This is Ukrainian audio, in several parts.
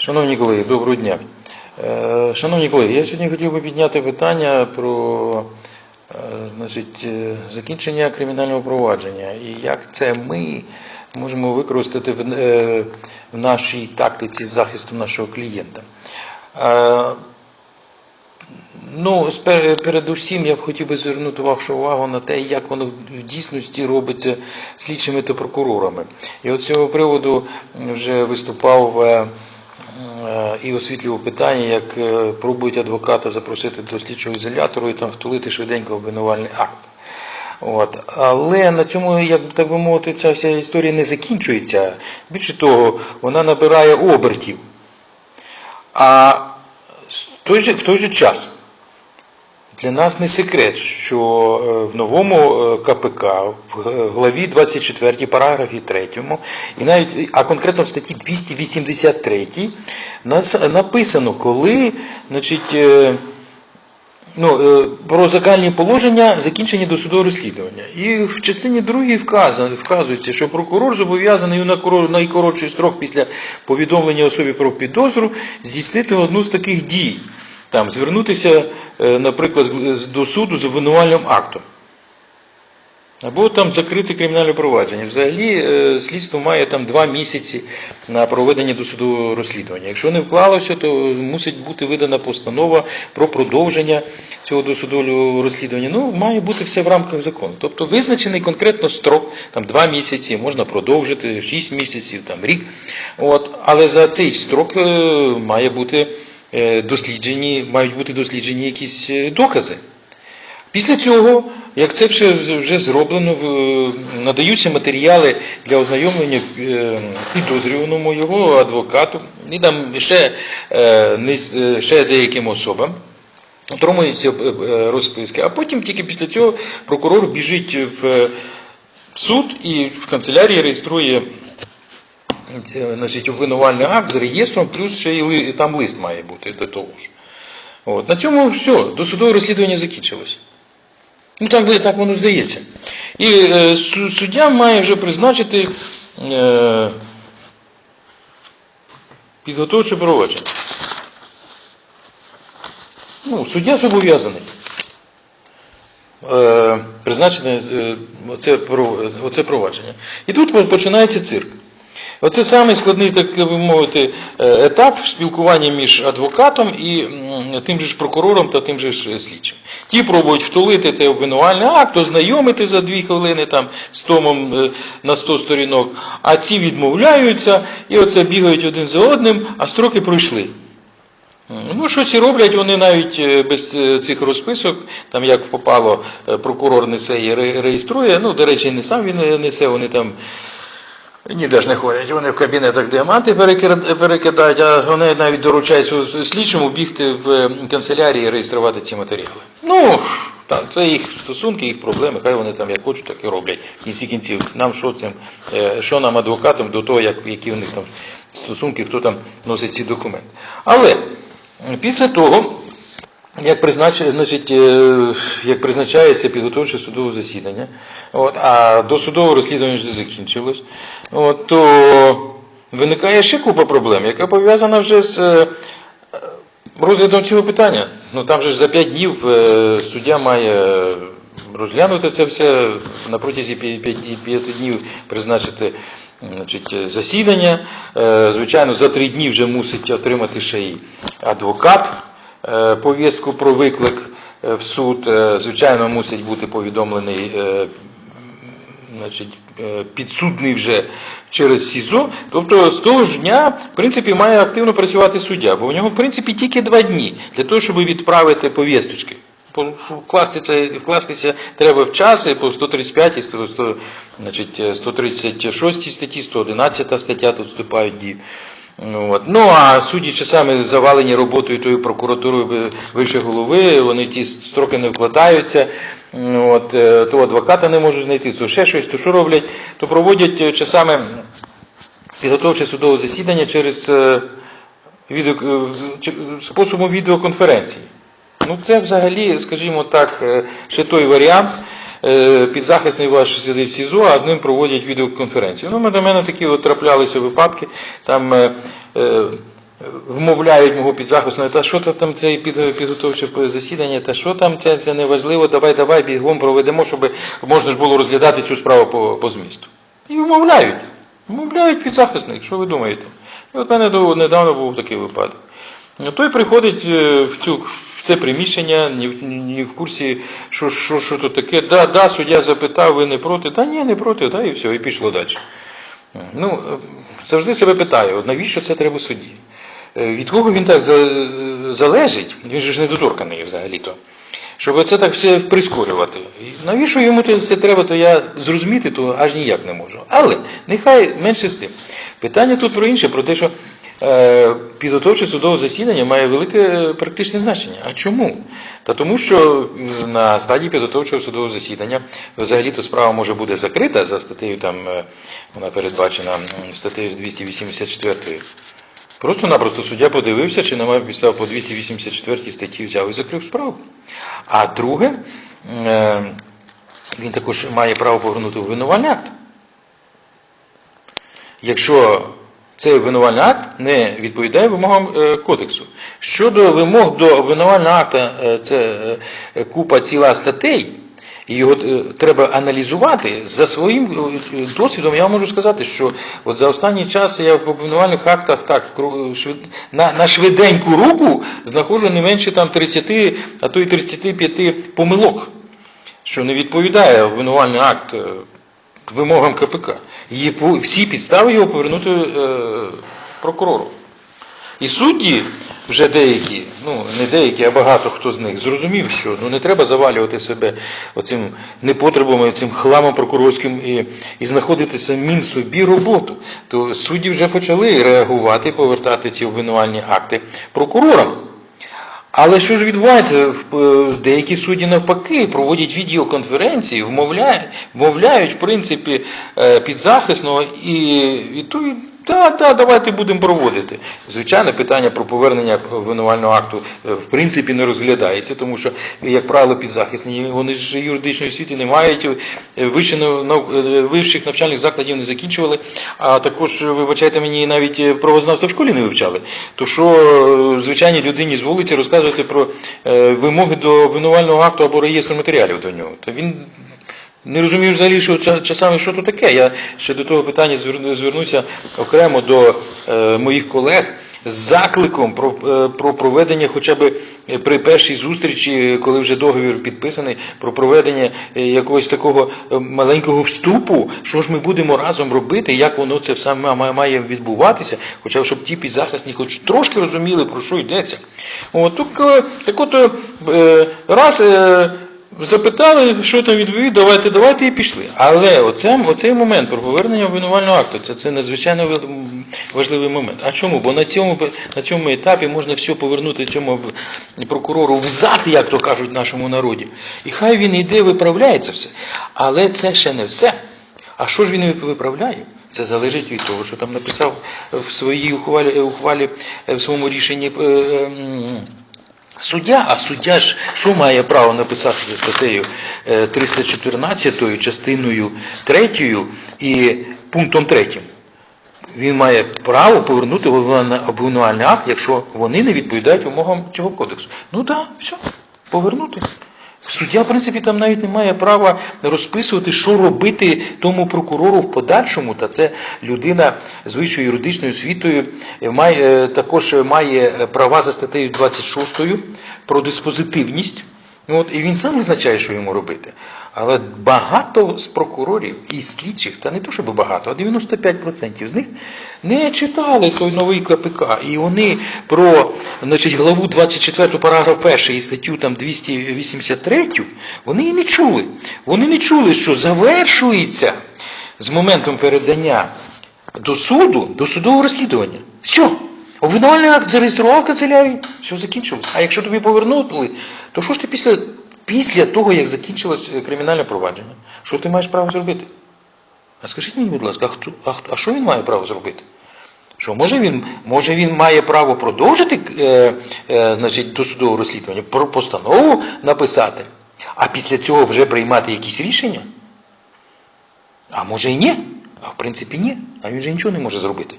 Шановні колеги, доброго дня. Е, Шановні колеги, я сьогодні хотів би підняти питання про е, значить, е, закінчення кримінального провадження і як це ми можемо використати в, нашій тактиці захисту нашого клієнта. Ну, передусім я б хотів би звернути вашу увагу на те, як воно в дійсності робиться слідчими та прокурорами. І от з цього приводу вже виступав і освітлював питання, як е, пробують адвоката запросити до слідчого ізолятору і там втулити швиденько обвинувальний акт. От. Але на цьому, як так би мовити, ця вся історія не закінчується. Більше того, вона набирає обертів. А в той же, в той же час для нас не секрет, що е, в новому е, КПК, в главі 24, параграфі 3, і навіть, а конкретно в статті 283 нас написано, коли значить, е, ну, е, про загальні положення закінчені досудового розслідування. І в частині 2 вказується, що прокурор зобов'язаний у найкоротший строк після повідомлення особі про підозру здійснити одну з таких дій. Там, звернутися, е, наприклад, до суду з обвинувальним актом. Або там закрити кримінальне провадження. Взагалі е, слідство має там два місяці на проведення досудового розслідування. Якщо не вклалося, то мусить бути видана постанова про продовження цього досудового розслідування. Ну, має бути все в рамках закону. Тобто визначений конкретно строк, там два місяці, можна продовжити, шість місяців, там рік. От, але за цей строк е, має бути досліджені, мають бути досліджені якісь е, докази. Після цього, як це вже, вже зроблено, надаються матеріали для ознайомлення е, підозрюваному його адвокату і там ще, е, е, ще деяким особам. Отримуються е, е, розписки, а потім тільки після цього прокурор біжить в е, суд і в канцелярії реєструє е, значить, обвинувальний акт з реєстром, плюс ще і там лист має бути до того ж. От. На цьому все, досудове розслідування закінчилось. Ну так, так воно здається. І е, суддя має вже призначити е, підготовче провадження. Ну, суддя зобов'язаний е, призначити е, оце, оце провадження. І тут починається цирк. Оце самий складний, так би мовити, е, етап спілкування між адвокатом і тим же ж прокурором та тим же ж слідчим. Ті пробують втулити цей обвинувальний акт, ознайомити за дві хвилини там, з томом е, на 100 сторінок, а ці відмовляються і оце бігають один за одним, а строки пройшли. Ну, щось і роблять вони навіть е, без е, цих розписок, там як попало, е, прокурор несе і реєструє. Ну, до речі, не сам він е, несе, вони там ніде ж не ходять. Вони в кабінетах діаманти перекидають, а вони навіть доручаються слідчому бігти в е, канцелярії і реєструвати ці матеріали. Ну, так, це їх стосунки, їх проблеми, хай вони там як хочуть, так і роблять. В кінці кінців, нам що цим, е, що нам адвокатам до того, як, які в них там стосунки, хто там носить ці документи. Але Після того, як, призначає, значить, е, як призначається підготовче судове засідання, от, а до судового розслідування вже закінчилось, от, то виникає ще купа проблем, яка пов'язана вже з е, розглядом цього питання. Ну там же ж за 5 днів е, суддя має розглянути це все на протязі 5 днів призначити значить, засідання. Звичайно, за 3 дні вже мусить отримати ще й адвокат повістку про виклик е, в суд. Е, Звичайно, мусить бути повідомлений е, значить, е, підсудний вже через СІЗО. Тобто з того ж дня, в принципі, має активно працювати суддя, бо в нього, в принципі, тільки два дні для того, щоб відправити повісточки. По- вкластися треба в час, по 135, 100, 100, значить, 136 статті, 111 стаття тут вступають в дію. От. Ну а судячи саме завалені роботою тою прокуратурою ви- вище голови, вони ті строки не вкладаються, от, е, то адвоката не можуть знайти, то ще щось, то що роблять, то проводять е, часами підготовче судове засідання через е, відео, способом відеоконференції. Ну це взагалі, скажімо так, ще той варіант. Е, Підзахисний ваш сидить в СІЗО, а з ним проводять відеоконференцію. Ну, до мене такі от траплялися випадки. Там е, е, вмовляють мого підзахисного, та що там це під, підготовче засідання, та що там це, це неважливо, давай, давай, бігом проведемо, щоб можна ж було розглядати цю справу по, по змісту. І вмовляють. Вмовляють підзахисник, що ви думаєте? І от мене недавно був такий випадок. Той приходить в, цю, в це приміщення, ні, в- ні в курсі, що, що, що тут таке. Да, да, суддя запитав, ви не проти? Та ні, не проти, да, і все, і пішло далі. Ну, завжди себе питаю, навіщо це треба судді? Е, Від кого він так залежить? Він же ж недоторканий взагалі-то. Щоб це так все прискорювати. І навіщо йому це треба, то я зрозуміти то аж ніяк не можу. Але нехай менше з тим. Питання тут про інше, про те, що підготовче судове засідання має велике е, практичне значення. А чому? Та тому, що е, на стадії підготовчого судового засідання взагалі-то справа може бути закрита за статтею, там е, вона передбачена статтею 284. Просто-напросто суддя подивився, чи немає підстав по 284 статті взяв і закрив справу. А друге, е, він також має право повернути обвинувальний акт. Якщо цей обвинувальний акт не відповідає вимогам е, кодексу. Щодо вимог до обвинувального акта, е, це е, купа ціла статей, і його треба аналізувати. За своїм досвідом я можу сказати, що от за останній час я в обвинувальних актах так на, на швиденьку руку знаходжу не менше там 30, а то й 35 помилок, що не відповідає обвинувальний акт е, вимогам КПК. Є всі підстави його повернути е, прокурору. І судді вже деякі, ну не деякі, а багато хто з них зрозумів, що ну не треба завалювати себе оцим непотребом, цим хламом прокурорським і, і знаходити самим собі роботу. То судді вже почали реагувати, повертати ці обвинувальні акти прокурорам. Але що ж відбувається? Е, Деякі судді навпаки проводять відеоконференції, вмовляють, вмовляють в принципі е, підзахисного і, і той, та, та, давайте будемо проводити. Звичайно, питання про повернення обвинувального акту е, в принципі не розглядається, тому що, як правило, підзахисні, вони ж юридичної освіти не мають, е, е, вищих навчальних закладів не закінчували, а також, вибачайте мені, навіть правознавство в школі не вивчали. То що звичайній людині з вулиці розказувати про вимоги до обвинувального акту або реєстру матеріалів до нього. То він не розумію взагалі, що часами що то таке. Я ще до того питання зверну- звернуся окремо до е, моїх колег з закликом про, е, про проведення хоча б е, при першій зустрічі, коли вже договір підписаний, про проведення якогось такого маленького вступу, що ж ми будемо разом робити, як воно це ма- має відбуватися, хоча б щоб ті підзахисні хоч трошки розуміли, про що йдеться. От, так, так от раз. Е, Запитали, що там відповідь, давайте, давайте і пішли. Але оце, оцей момент про повернення обвинувального акту, це, це надзвичайно важливий момент. А чому? Бо на цьому, на цьому етапі можна все повернути цьому прокурору взад, як то кажуть в нашому народі. І хай він йде, виправляє це все. Але це ще не все. А що ж він виправляє? Це залежить від того, що там написав в своїй ухвалі, ухвалі е, в своєму рішенні. Е, Суддя, а суддя ж що має право написати за статтею е, 314 частиною 3 і пунктом 3? Він має право повернути обвинувальний акт, якщо вони не відповідають вимогам цього кодексу. Ну так, да, все, повернути. Суддя, в принципі, там навіть не має права розписувати, що робити тому прокурору в подальшому. Та це людина з вищою юридичною освітою е, має, е, також має права за статтею 26 про диспозитивність. Ну, От, і він сам визначає, що йому робити. Але багато з прокурорів і слідчих, та не то, щоб багато, а 95% з них не читали той новий КПК. І вони про значить, главу 24 параграф 1 і статтю там 283, вони і не чули. Вони не чули, що завершується з моментом передання до суду, до судового розслідування. Все. Обвинувальний акт зареєстрував в все закінчилось. А якщо тобі повернули, то що ж ти після, після того, як закінчилось кримінальне провадження, що ти маєш право зробити? А скажіть мені, будь ласка, а, хто, а, хто- а що він має право зробити? Що може він, може він має право продовжити е, е, значить, досудове розслідування, про постанову написати, а після цього вже приймати якісь рішення? А може і ні? А в принципі ні. А він же нічого не може зробити.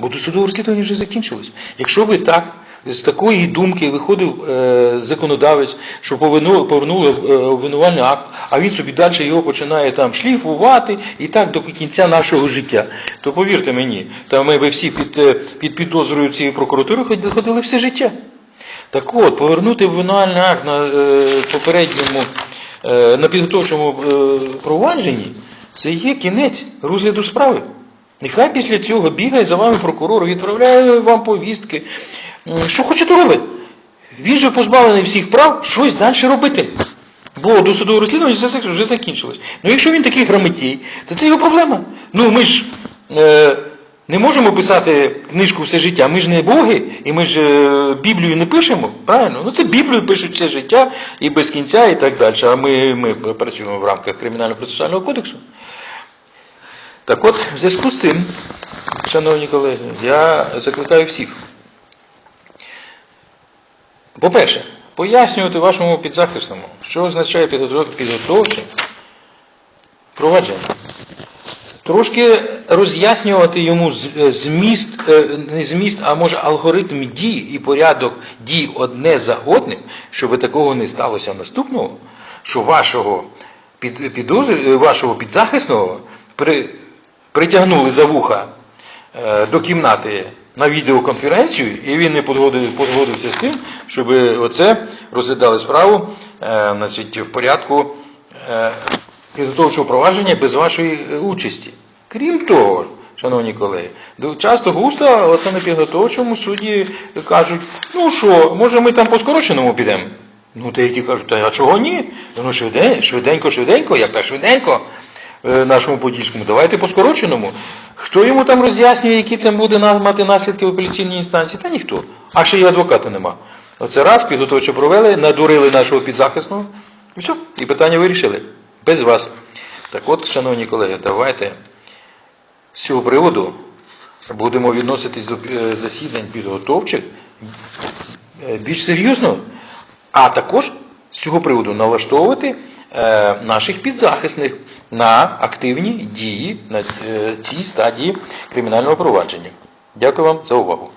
Бо досудове розслідування вже закінчилось. Якщо ви так, з такої думки виходив е, законодавець, що повернули, повернули обвинувальний акт, а він собі далі його починає там шліфувати і так до кінця нашого життя, то повірте мені, та ми би всі під, е, під підозрою цієї прокуратури ходили все життя. Так от, повернути обвинувальний акт на е, попередньому, е, на підготовчому е, провадженні, це є кінець розгляду справи. Нехай після цього бігає за вами прокурор, відправляє вам повістки. Що хоче, то робить. Він же позбавлений всіх прав щось далі робити. Бо досудове розслідування вже, вже закінчилось. Ну якщо він такий грамотій, то це його проблема. Ну ми ж е, не можемо писати книжку все життя. Ми ж не боги, і ми ж е, Біблію не пишемо. Правильно? Ну це Біблію пишуть все життя і без кінця, і так далі. А ми, ми працюємо в рамках кримінально-процесуального кодексу. Так от, в зв'язку з цим, шановні колеги, я закликаю всіх. По-перше, пояснювати вашому підзахисному, що означає підготов- підготовче провадження. Трошки роз'яснювати йому е, зміст, е, не зміст, а може алгоритм дій і порядок дій одне за одним, щоб такого не сталося наступного, що вашого, під, підозр- вашого підзахисного при, притягнули за вуха е, до кімнати на відеоконференцію, і він не погодився з тим, щоб оце розглядали справу е, значить, в порядку е, підготовчого провадження без вашої участі. Крім того, шановні колеги, часто густо оце на підготовчому суді кажуть, ну що, може ми там по скороченому підемо? Ну, деякі кажуть, а чого ні? Ну, швиденько, швиденько, швиденько, як та швиденько нашому подільському, давайте по скороченому. Хто йому там роз'яснює, які це буде мати наслідки в апеляційній інстанції? Та ніхто. А ще й адвоката нема. Оце раз, підготовче провели, надурили нашого підзахисного, і все, і питання вирішили. Без вас. Так от, шановні колеги, давайте з цього приводу будемо відноситись до е, засідань підготовчих е, більш серйозно, а також з цього приводу налаштовувати е, наших підзахисних на активні дії на е, цій стадії кримінального провадження. Дякую вам за увагу.